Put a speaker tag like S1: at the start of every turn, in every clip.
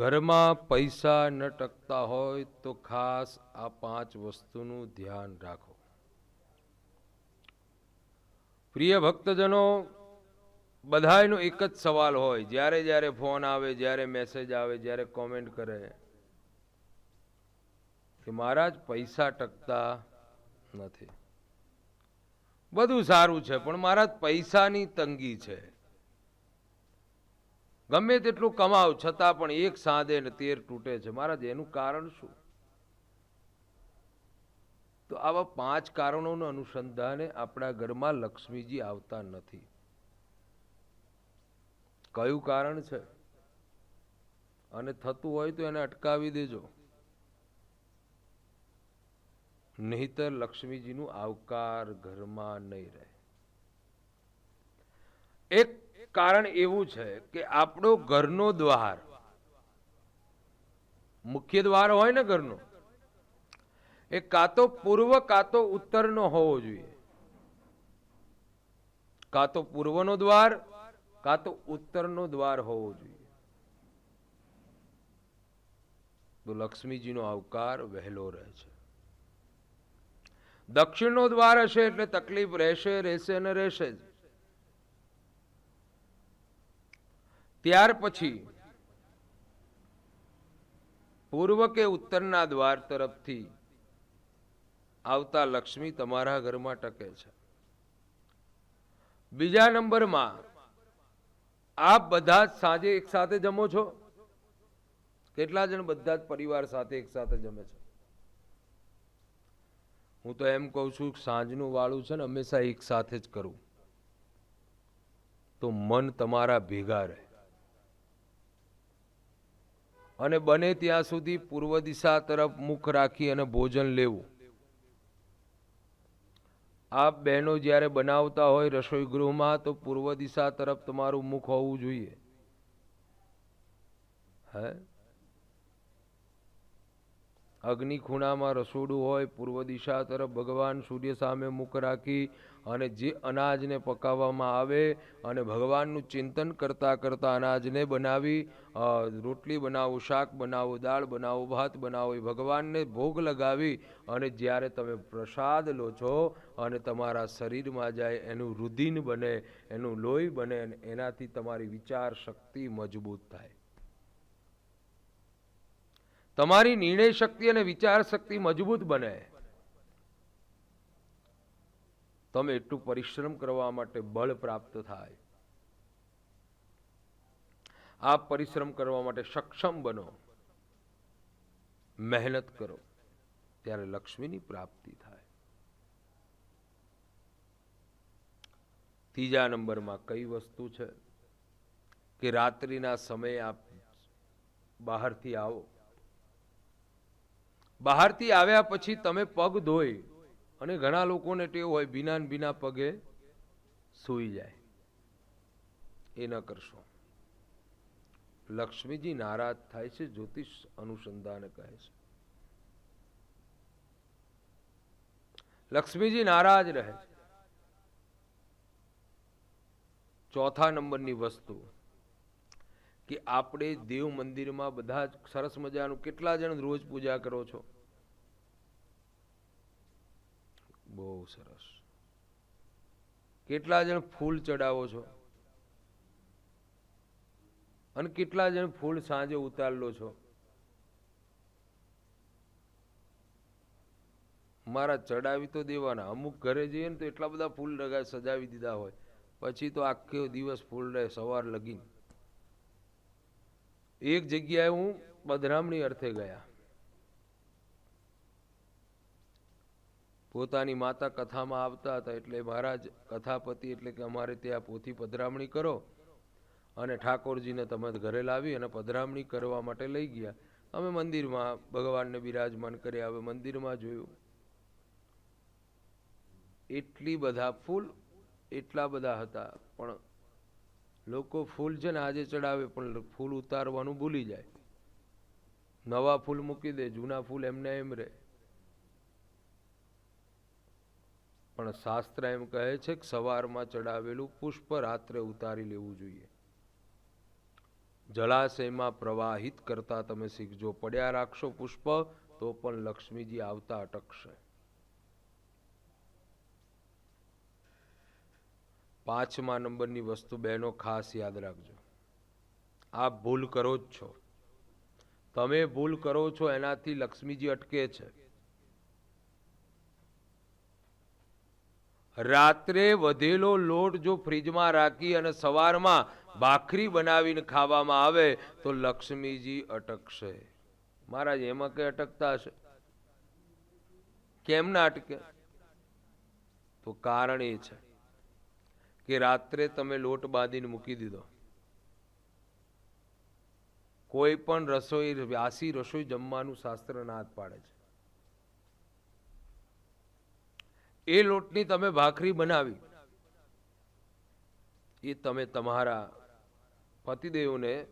S1: ઘરમાં પૈસા ન ટકતા હોય તો ખાસ આ પાંચ વસ્તુનું ધ્યાન રાખો. પ્રિય ભક્તજનો, બધાયનો એક જ સવાલ હોય. જ્યારે જ્યારે ફોન આવે, જ્યારે મેસેજ આવે, જ્યારે કોમેન્ટ કરે કે મહારાજ, પૈસા ટકતા નથી. બધું સારું છે, પણ મહારાજ, પૈસાની તંગી છે. ગમે તેટલું કમાવ, છતાં પણ એક સાંધે ને તેર તૂટે છે. મહારાજ, એનું કારણ શું? તો આવા પાંચ કારણોના અનુસંધાને આપણા ઘરમાં લક્ષ્મીજી આવતા નથી. કયું કારણ છે? અને થતું હોય તો એને અટકાવી દેજો. નહીતર લક્ષ્મીજીનું આવકાર ઘરમાં નહીં રહે. એક કારણ એવું છે કે આપણો ઘરનો દ્વાર, મુખ્ય દ્વાર હોય ને ઘરનો, એ કાં તો પૂર્વ કાં તો ઉત્તરનો હોવો જોઈએ. કાં તો પૂર્વનો દ્વાર, કાં તો ઉત્તરનો દ્વાર હોવો જોઈએ. તો લક્ષ્મીજીનો આવકાર વહેલો રહે છે. દક્ષિણનો દ્વાર હશે એટલે તકલીફ રહેશે રહેશે અને રહેશે જ. ત્યાર પછી પૂર્વ કે ઉત્તરના દ્વાર તરફથી આવતા લક્ષ્મી તમારા ઘરમાં ટકે છે. બીજા નંબરમાં આપ બધા જ સાંજે એક સાથે જમો છો? કેટલા જણ બધા જ પરિવાર સાથે એક સાથે જમે છે? હું તો એમ કહું છું સાંજનું વાળું છે ને હંમેશા એક સાથે જ કરું. તો મન તમારા ભેગા રહે. અને બને ત્યાં સુધી પૂર્વ દિશા તરફ મુખ રાખી અને ભોજન લેવું. આપ બહેનો જ્યારે બનાવતા હોય રસોઈ ગૃહમાં તો પૂર્વ દિશા તરફ તમારું મુખ હોવું જોઈએ. હે? અગ્નિ ખૂણામાં રસોડું હોય, પૂર્વ દિશા તરફ ભગવાન સૂર્ય સામે મુખ રાખી અને જે અનાજને પકાવવામાં આવે અને ભગવાનનું ચિંતન કરતાં કરતાં અનાજને બનાવી રોટલી બનાવો, શાક બનાવો, દાળ બનાવો, ભાત બનાવો, એ ભગવાનને ભોગ લગાવી અને જ્યારે તમે પ્રસાદ લો છો અને તમારા શરીરમાં જાય, એનું રુધિન બને, એનું લોહી બને અને એનાથી તમારી વિચાર શક્તિ મજબૂત થાય. તમારી નિર્ણય શક્તિ અને વિચાર શક્તિ મજબૂત બને. તમે એટલું પરિશ્રમ કરવા માટે બળ પ્રાપ્ત થાય. આ પરિશ્રમ કરવા માટે સક્ષમ બનો. મહેનત કરો, ત્યારે લક્ષ્મીની પ્રાપ્તિ થાય. ત્રીજા નંબરમાં કઈ વસ્તુ છે? કે રાત્રિના સમયે આપ બહારથી આવો. બહારથી આવ્યા પછી તમે પગ ધોઈ અને ઘણા લોકોને ટેવ હોય ભીના ભીના પગે સૂઈ જાય. એ ન કરશો. લક્ષ્મીજી નારાજ થાય છે, જ્યોતિષ અનુસંધાન કહે છે. લક્ષ્મીજી નારાજ રહે છે. ચોથા નંબરની વસ્તુ કે આપણે દેવ મંદિરમાં બધા સરસ મજાનું કેટલા જણ રોજ પૂજા કરો છો? બહુ સરસ. કેટલા જણ ફૂલ ચડાવો છો? અને કેટલા જણ ફૂલ સાંજે ઉતાર લો છો? મારા ચડાવી તો દેવાના. અમુક ઘરે જઈએ ને તો એટલા બધા ફૂલ લગાવી સજાવી દીધા હોય. પછી તો આખો દિવસ ફૂલ રહે, સવાર લગીન. એક જગ્યાએ હું બદનામણી અર્થે ગયા. પોતાની માતા કથામાં આવતા હતા એટલે મહારાજ કથાપતિ એટલે કે અમારે ત્યાં પોથી પધરામણી કરો અને ઠાકોરજીને તમે ઘરે લાવી અને પધરામણી કરવા માટે લઈ ગયા. અમે મંદિરમાં ભગવાનને બિરાજમાન કર્યા. હવે મંદિરમાં જોયું. એટલી બધા ફૂલ, એટલા બધા હતા. પણ લોકો ફૂલ છે ને આજે ચડાવે, પણ ફૂલ ઉતારવાનું ભૂલી જાય. નવા ફૂલ મૂકી દે, જૂના ફૂલ એમને એમ રહે. પણ શાસ્ત્ર એમ કહે છે કે સવારમાં ચડાવેલું પુષ્પ રાત્રે ઉતારી લેવું જોઈએ. જળાશયમાં પ્રવાહિત કરતા તમે શીખજો, પડ્યા રાખશો પુષ્પ, તો પણ લક્ષ્મીજી આવતા અટકશે. પાંચમા નંબરની વસ્તુ બહેનો ખાસ યાદ રાખજો. આ ભૂલ કરો જ છો. તમે ભૂલ કરો છો એનાથી લક્ષ્મીજી અટકે છે. રાત્રે વધેલો લોટ જો ફ્રીજમાં રાખી અને સવારમાં ભાખરી બનાવીને ખાવામાં આવે તો લક્ષ્મીજી અટકશે. મહારાજ, એમાં કઈ અટકતા હશે? કેમ ના અટકે? તો કારણ એ છે. કે રાત્રે તમે લોટ બાંધીને મૂકી દીધો. કોઈ પણ રસોઈ વ્યાસી રસોઈ જમવાનું શાસ્ત્ર હાથ પાડે છે. એ લોટની તમે ભાખરી બનાવી. એ તમે તમારા પતિદેવને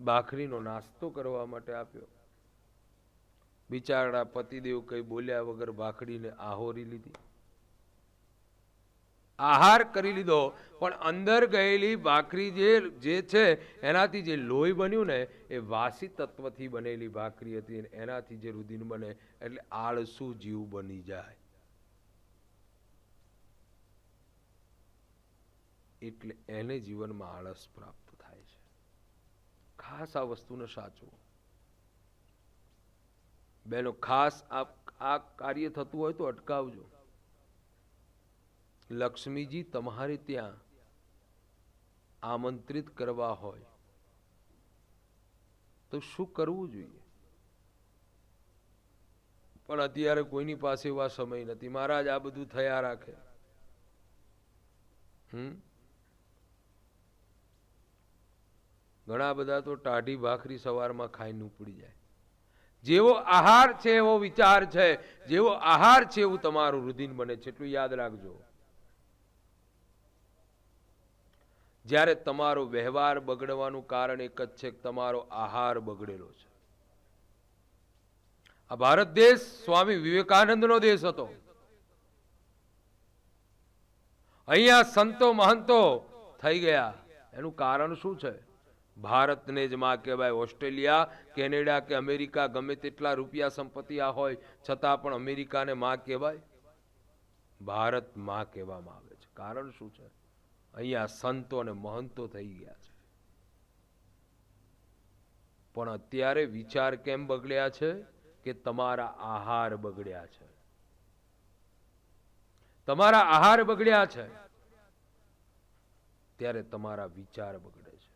S1: ભાખરીનો નાસ્તો કરવા માટે આપ્યો. બિચારા પતિદેવ કઈ બોલ્યા વગર ભાખરીને આહોરી લીધી. આહાર કરી લીધો, પણ અંદર ગયેલી ભાખરી જે જે છે, એનાથી જે લોહી બન્યું ને, એ વાસી તત્વથી બનેલી ભાખરી હતી એનાથી જે રુધિર બને, એટલે આળસુ જીવ બની જાય. એટલે એને જીવનમાં આળસ પ્રાપ્ત થાય છે. ખાસ આ વસ્તુને સાચવું. બેનો ખાસ આ કાર્ય થતું હોય તો અટકાવજો. લક્ષ્મીજી તમારે ત્યાં આમંત્રિત કરવા હોય. તો શું કરવું જોઈએ? પણ અત્યારે કોઈની પાસે એવા સમય નથી. મહારાજ, આ બધું થયા રાખે. હમ? ઘણા બધા તો ટાઢી ભાખરી સવારમાં ખાઈને ઉપડી જાય. જેવો આહાર છે એવો વિચાર છે. જેવો આહાર છે એવું તમારું રુધિન બને છે. એટલું યાદ રાખજો. જ્યારે તમારો વ્યવહાર બગડવાનું કારણ એક જ છે કે તમારો આહાર બગડેલો છે. આ ભારત દેશ સ્વામી વિવેકાનંદનો દેશ હતો. અહીંયા સંતો મહંતો થઈ ગયા. એનું કારણ શું છે? ભારતને જ માં કહેવાય ઓસ્ટ્રેલિયા, કેનેડા કે અમેરિકા ગમે તેટલા રૂપિયા સંપત્તિ આ હોય, છતાં પણ અમેરિકાને માં કહેવાય. ભારતમાં કહેવામાં આવે છે. કારણ શું છે? અહીંયા સંતો અને મહંતો થઈ ગયા છે. પણ અત્યારે વિચાર કેમ બગડ્યા છે કે તમારા આહાર બગડ્યા છે? તમારા આહાર બગડ્યા છે ત્યારે તમારા વિચાર બગડે છે.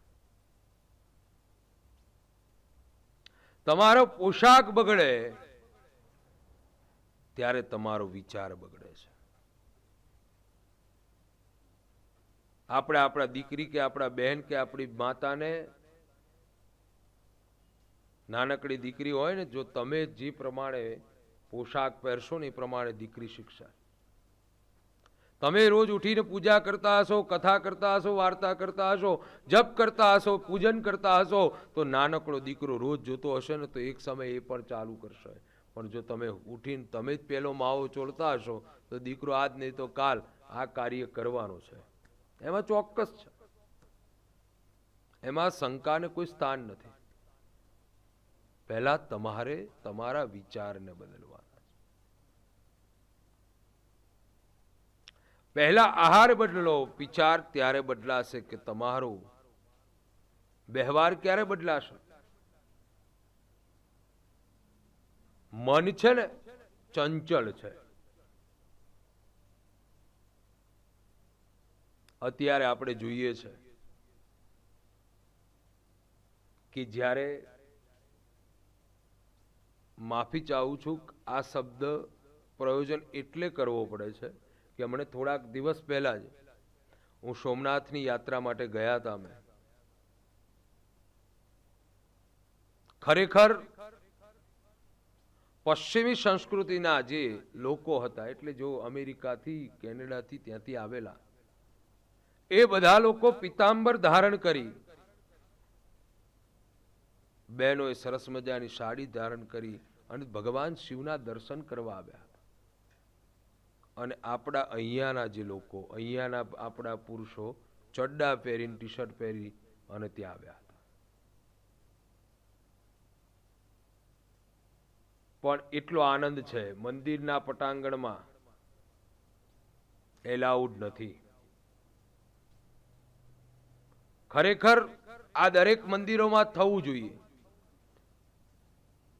S1: તમારો પોશાક બગડે ત્યારે તમારો વિચાર બગડે છે. આપણે આપણા દીકરી કે આપણા બહેન કે આપણી માતાને નાનકડી દીકરી હોય ને, જો તમે જે પ્રમાણે પોશાક પહેરશો ને એ પ્રમાણે દીકરી શિક્ષા તમે રોજ ઉઠીને પૂજા કરતા હશો, કથા કરતા હશો, વાર્તા કરતા હશો, જપ કરતા હશો, પૂજન કરતા હશો, તો નાનકડો દીકરો રોજ જોતો હશે ને, તો એક સમય એ પણ ચાલુ કરશે. પણ જો તમે ઉઠીને તમે જ પહેલો માવો ચોળતા હશો, તો દીકરો આજ નહીં તો કાલ આ કાર્ય કરવાનો છે. એમાં ચોક્કસ છે. એમાં શંકાને કોઈ સ્થાન નથી. પહેલા તમારે તમારા વિચારને બદલવાના છે. પહેલા આહાર બદલો, વિચાર ત્યારે બદલાશે કે તમારો વ્યવહાર ક્યારે બદલાશે? મન છે ને, ચંચળ છે. અત્યારે આપણે જોઈએ છે કે જ્યારે માફી ચાહું છું, આ શબ્દ પ્રયોજન એટલે કરવો પડે છે કે હમણે થોડાક દિવસ પહેલાં જ હું સોમનાથની યાત્રા માટે ગયા હતા અમે. ખરેખર પશ્ચિમી સંસ્કૃતિના જે લોકો હતા, એટલે જો અમેરિકાથી, કેનેડાથી ત્યાંથી આવેલા એ બધા લોકો પિતાંબર ધારણ કરી. બહેનોએ સરસ મજાની સાડી ધારણ કરી અને ભગવાન શિવના દર્શન કરવા આવ્યા. અને આપણા અહીંયાના જે લોકો, અહીંયાના આપણા પુરુષો ચડ્ડા પહેરીને ટી શર્ટ પહેરી અને ત્યાં આવ્યા હતા. પણ એટલો આનંદ છે, મંદિરના પટાંગણમાં એલાઉડ નથી. ખરેખર આ દરેક મંદિરોમાં થવું જોઈએ.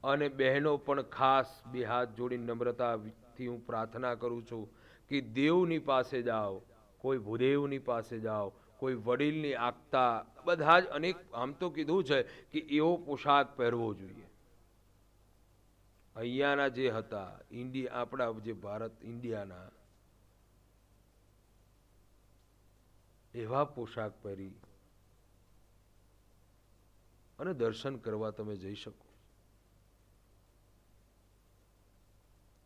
S1: અને બહેનો પણ ખાસ બે હાથ જોડી નમ્રતાથી હું પ્રાર્થના કરું છું કે દેવની પાસે જાઓ, કોઈ ભૂદેવની પાસે જાઓ, કોઈ વડીલની આગતા બધા જ અનેક, આમ તો કીધું છે કે એવો પોશાક પહેરવો જોઈએ. અહીંયાના જે હતા ઇન્ડિયા આપણા જે ભારત, ઇન્ડિયાના, એવા પોશાક પહેરી અને દર્શન કરવા તમે જઈ શકો.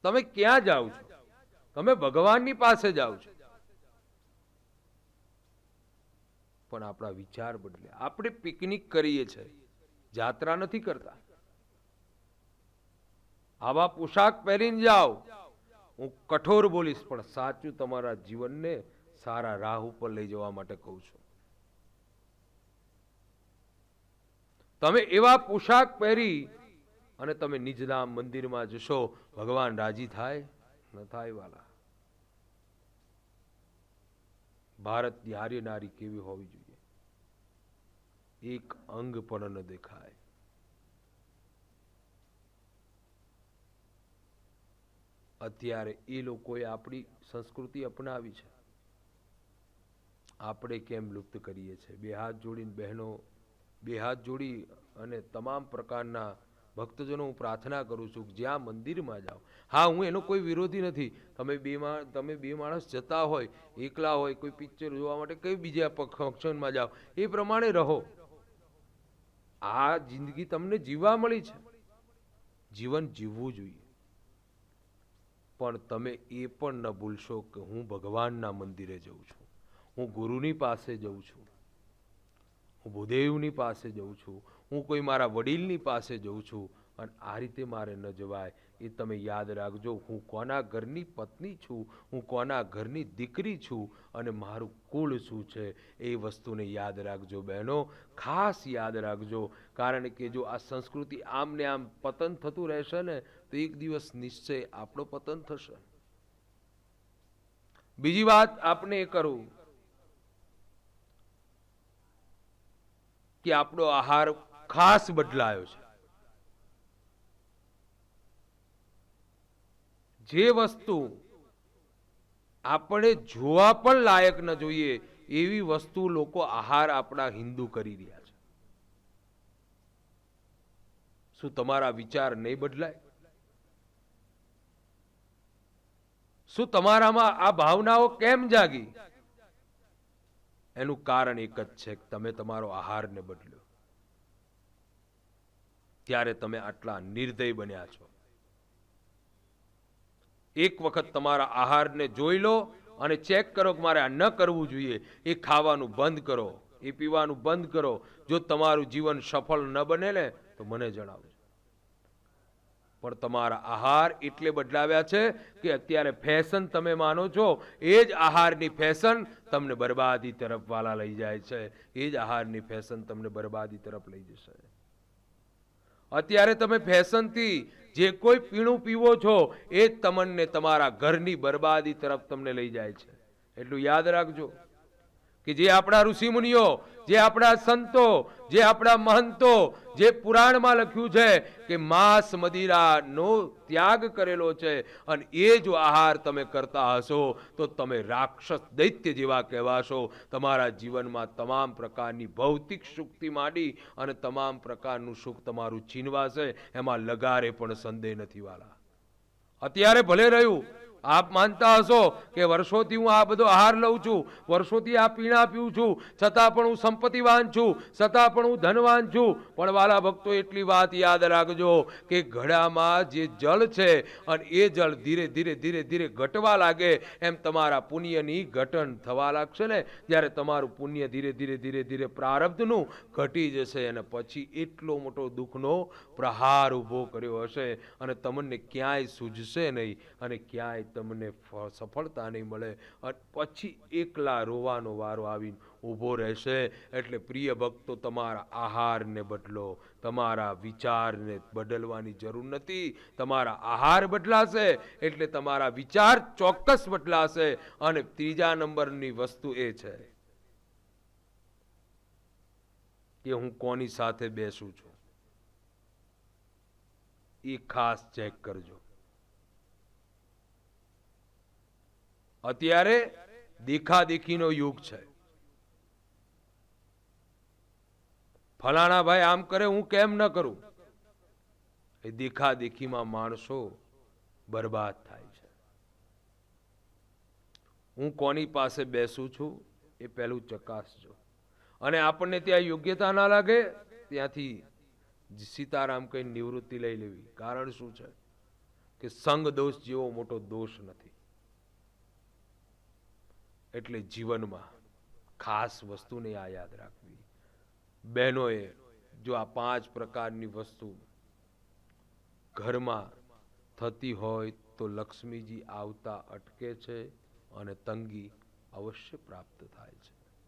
S1: તમે ક્યાં જાઓ છો? તમે ભગવાનની પાસે જાઓ છો. પણ આપણા વિચાર બદલે. આપણે પિકનિક કરીએ છીએ. જાત્રા નથી કરતા. આવા પોશાક પહેરીને જાઓ. હું કઠોર બોલીશ, પણ સાચું તમારા જીવનને સારા રાહ ઉપર લઈ જવા માટે કહું છું. તમે એવા પોશાક પહેરી અને તમે નિજધામ મંદિરમાં જશો, ભગવાન રાજી થાય? ન થાય વાલા. ભારતની આર્ય નારી કેવી હોવી જોઈએ? એક અંગ પણ ન દેખાય. અત્યારે એ લોકોએ આપણી સંસ્કૃતિ અપનાવી છે. આપણે કેમ લુપ્ત કરીએ છીએ? બે હાથ જોડીને બહેનો બે હાથ જોડી અને તમામ પ્રકારના ભક્તજનો હું પ્રાર્થના કરું છું જ્યાં મંદિરમાં જાઓ. હા, હું એનો કોઈ વિરોધી નથી. તમે બે તમે બે માણસ જતા હોય, એકલા હોય, કોઈ પિક્ચર જોવા માટે કઈ બીજા ફંક્શનમાં જાઓ, એ પ્રમાણે રહો. આ જિંદગી તમને જીવવા મળી છે. જીવન જીવવું જોઈએ. પણ તમે એ પણ ન ભૂલશો કે હું ભગવાનના મંદિરે જઉં છું. હું ગુરુની પાસે જઉં છું. હું ભૂદેવની પાસે જઉં છું, હું કોઈ મારા વડીલની પાસે જઉં છું, અને આ રીતે મારે ન જવાય. એ તમે યાદ રાખજો, હું કોના ઘરની પત્ની છું, હું કોના ઘરની દીકરી છું, અને મારું કુળ શું છે એ વસ્તુને યાદ રાખજો બહેનો. ખાસ યાદ રાખજો, કારણ કે જો આ સંસ્કૃતિ આમને આમ પતન થતું રહેશે ને, તો એક દિવસ નિશ્ચય આપણો પતન થશે. બીજી વાત આપણે એ કરું કે આપણો આહાર ખાસ બદલાયો છે. જે વસ્તુ આપણે જોવા પણ લાયક ન જોઈએ, એવી વસ્તુ લોકો આહાર આપણા હિન્દુ કરી રહ્યા છે. શું તમારા વિચાર નહીં બદલાય? શું તમારામાં આ ભાવનાઓ કેમ જાગી? એનું કારણ એક જ છે કે તમે તમારો આહારને બદલ્યો. ત્યારે તમે આટલા નિર્દય બન્યા છો. એક વખત તમારા આહારને જોઈ લો અને ચેક કરો કે મારે આ ન કરવું જોઈએ. એ ખાવાનું બંધ કરો, એ પીવાનું બંધ કરો. જો તમારું જીવન સફળ ન બને ને તો મને જણાવજો પણ તમારા આહાર એટલે બદલાવ્યા છે કે અત્યારે ફેશન તમે માનો છો, એ જ આહારની ફેશન તમને બરબાદી તરફ વાલા લઈ જાય છે. એ જ આહારની ફેશન તમને બરબાદી તરફ લઈ જશે. અત્યારે તમે ફેશનથી જે કોઈ પીણું પીવો છો, એ જ તમને તમારા ઘરની બરબાદી તરફ તમને લઈ જાય છે. એટલું યાદ રાખજો. કે જે આપણા ઋષિમુનિઓ, જે આપણા સંતો, જે આપણા મહંતો, જે પુરાણમાં લખ્યું છે કે માંસ મદિરાનો ત્યાગ કરેલો છે અને એ જો આહાર તમે કરતા હશો, તો તમે રાક્ષસ દૈત્ય જેવા કહેવાશો. તમારા જીવનમાં તમામ પ્રકારની ભૌતિક સુક્તિ માંડી અને તમામ પ્રકારનું સુખ તમારું છીનવાશે. એમાં લગારે પણ સંદેહ નથી વાલા. અત્યારે ભલે રહ્યું આપ માનતા હશો કે વર્ષોથી હું આ બધો આહાર લઉં છું, વર્ષોથી આ પીણા પીઉં છું, છતાં પણ હું સંપત્તિવાન છું, છતાં પણ હું ધનવાન છું. પણ વાલા ભક્તો, એટલી વાત યાદ રાખજો કે ઘડામાં જે જળ છે અને એ જળ ધીરે ધીરે ધીરે ધીરે ઘટવા લાગે, એમ તમારા પુણ્યની ઘટન થવા લાગશે ને? જ્યારે તમારું પુણ્ય ધીરે ધીરે ધીરે ધીરે પ્રારબ્ધનું ઘટી જશે અને પછી એટલો મોટો દુઃખનો પ્રહાર ઊભો કર્યો હશે અને તમને ક્યાંય સૂઝશે નહીં અને ક્યાંય તમને સફળતા નહીં મળે. પછી એકલા રોવાનો વારો આવીને ઊભો રહેશે. એટલે પ્રિય ભક્તો, તમારા આહારને બદલો. તમારા વિચારને બદલવાની જરૂર નથી. તમારા આહાર બદલાશે. એટલે તમારા વિચાર ચોક્કસ બદલાશે. અને ત્રીજા નંબરની વસ્તુ એ છે કે હું કોની સાથે બેસું છું? એ ખાસ ચેક કરજો. અત્યારે દેખાદેખીનો યુગ છે. ફલાણા ભાઈ આમ કરે, હું કેમ ન કરું? એ દેખાદેખીમાં માણસો બરબાદ થાય છે. હું કોની પાસે બેસું છું એ પહેલું ચકાસજો. અને આપણને ત્યાં યોગ્યતા ના લાગે, ત્યાંથી સીતારામ કઈ નિવૃત્તિ લઈ લેવી. કારણ શું છે? કે સંગ દોષ જેવો મોટો દોષ નથી. એટલે જીવનમાં ખાસ વસ્તુને આ યાદ રાખવી. બહેનોએ જો આ પાંચ પ્રકારની વસ્તુ ઘરમાં થતી હોય તો લક્ષ્મીજી આવતા અટકે છે અને તંગી અવશ્ય પ્રાપ્ત થાય છે.